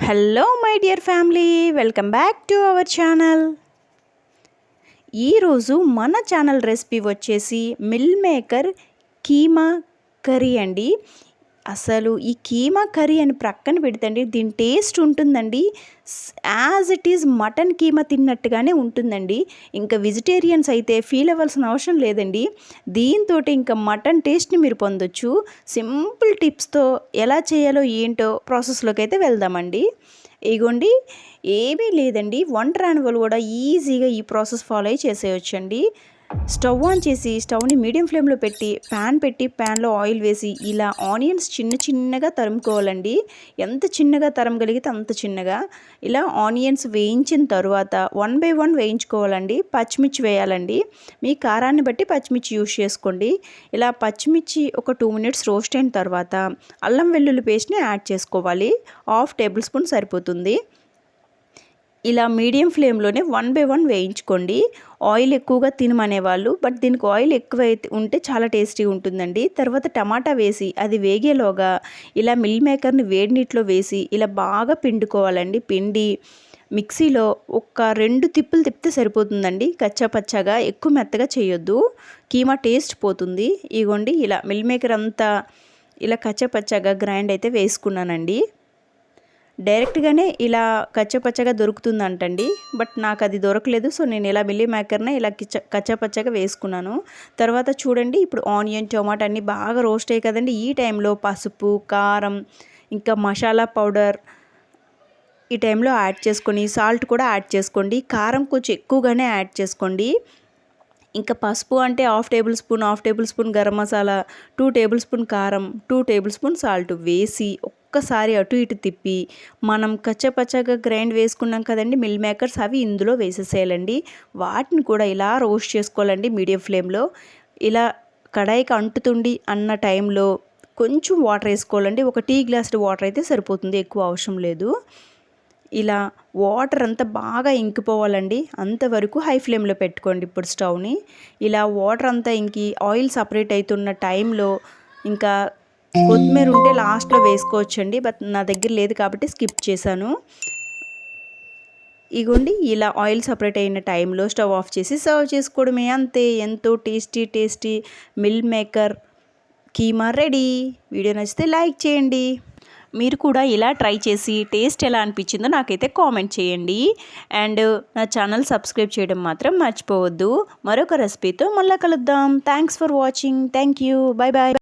Hello my dear family welcome back to our channel ఈరోజు మన channel recipe వచ్చేసి meal maker keema curry అండి. అసలు ఈ కీమా కర్రీ అని ప్రక్కన పెడితే దీని టేస్ట్ ఉంటుందండి. As it is mutton keema తిన్నట్టుగానే ఉంటుందండి. ఇంకా వెజిటేరియన్స్ అయితే ఫీల్ అవ్వాల్సిన అవసరం లేదండి. దీంతో ఇంకా మటన్ టేస్ట్ని మీరు పొందొచ్చు. సింపుల్ టిప్స్తో ఎలా చేయాలో ఏంటో ప్రాసెస్లోకి అయితే వెళ్దామండి. ఇగోండి ఏమీ లేదండి. వంట రాని వాళ్ళు కూడా ఈజీగా ఈ ప్రాసెస్ ఫాలో అయ్యి చేసేయచ్చండి. స్టవ్ ఆన్ చేసి స్టవ్ని మీడియం ఫ్లేమ్లో పెట్టి ప్యాన్ పెట్టి ప్యాన్లో ఆయిల్ వేసి ఇలా ఆనియన్స్ చిన్న చిన్నగా తరుముకోవాలండి. ఎంత చిన్నగా తరమగలిగితే అంత చిన్నగా. ఇలా ఆనియన్స్ వేయించిన తర్వాత వన్ బై వన్ వేయించుకోవాలండి. పచ్చిమిర్చి వేయాలండి. మీ కారాన్ని బట్టి పచ్చిమిర్చి యూస్ చేసుకోండి. ఇలా పచ్చిమిర్చి ఒక టూ మినిట్స్ రోస్ట్ అయిన తర్వాత అల్లం వెల్లుల్లి పేస్ట్ని యాడ్ చేసుకోవాలి. హాఫ్ టేబుల్ స్పూన్ సరిపోతుంది. ఇలా మీడియం ఫ్లేమ్లోనే వన్ బై వన్ వేయించుకోండి. ఆయిల్ ఎక్కువగా తినమనే వాళ్ళు బట్ దీనికి ఆయిల్ ఎక్కువ ఉంటే చాలా టేస్టీగా ఉంటుందండి. తర్వాత టమాటా వేసి అది వేగేలోగా ఇలా మిల్ మేకర్ని వేడి నీటిలో వేసి ఇలా బాగా పిండుకోవాలండి. పిండి మిక్సీలో ఒక రెండు తిప్పులు తిప్పితే సరిపోతుందండి. కచ్చాపచ్చగా ఎక్కువ మెత్తగా చేయొద్దు. కీమా టేస్ట్ పోతుంది. ఇగోండి ఇలా మిల్ మేకర్ అంతా ఇలా కచ్చా పచ్చగా గ్రైండ్ అయితే వేసుకున్నానండి. డైరెక్ట్గానే ఇలా కచ్చపచ్చగా దొరుకుతుందంటండి. బట్ నాకు అది దొరకలేదు. సో నేను ఇలా మిల్లీ మేకర్నే ఇలా కిచ్చ కచ్చపచ్చగా వేసుకున్నాను. తర్వాత చూడండి ఇప్పుడు ఆనియన్ టొమాటో అన్నీ బాగా రోస్ట్ అయ్యాయి కదండి. ఈ టైంలో పసుపు కారం ఇంకా మసాలా పౌడర్ ఈ టైంలో యాడ్ చేసుకొని సాల్ట్ కూడా యాడ్ చేసుకోండి. కారం కొంచెం ఎక్కువగానే యాడ్ చేసుకోండి. ఇంకా పసుపు అంటే half tablespoon half tablespoon garam masala two tablespoon కారం టూ టేబుల్ స్పూన్ సాల్ట్ వేసి ఒక్కసారి అటు ఇటు తిప్పి మనం కచ్చపచ్చగా గ్రైండ్ వేసుకున్నాం కదండి మిల్ మేకర్స్ అవి ఇందులో వేసేసేయాలండి. వాటిని కూడా ఇలా రోస్ట్ చేసుకోవాలండి మీడియం ఫ్లేమ్లో. ఇలా కడాయికి అంటుతుండి అన్న టైంలో కొంచెం వాటర్ వేసుకోవాలండి. ఒక టీ గ్లాస్ వాటర్ అయితే సరిపోతుంది ఎక్కువ అవసరం లేదు. ఇలా వాటర్ అంతా బాగా ఇంకిపోవాలండి. అంతవరకు హై ఫ్లేమ్లో పెట్టుకోండి ఇప్పుడు స్టవ్ని. ఇలా వాటర్ అంతా ఇంకి ఆయిల్ సపరేట్ అవుతున్న టైంలో ఇంకా కొత్తిమీర ఉంటే లాస్ట్లో వేసుకోవచ్చండి. బట్ నా దగ్గర లేదు కాబట్టి స్కిప్ చేశాను. ఇగోండి ఇలా ఆయిల్ సపరేట్ అయిన టైంలో స్టవ్ ఆఫ్ చేసి సర్వ్ చేసుకోవడమే అంతే. ఎంతో tasty tasty meal maker keema ready. Video నచ్చితే లైక్ చేయండి. మీరు కూడా ఇలా ట్రై చేసి టేస్ట్ ఎలా అనిపించిందో నాకైతే కామెంట్ చేయండి. అండ్ నా ఛానల్ సబ్స్క్రైబ్ చేయడం మాత్రం మర్చిపోవద్దు. మరొక రెసిపీతో మళ్ళీ కలుద్దాం. Thanks for watching thank you bye bye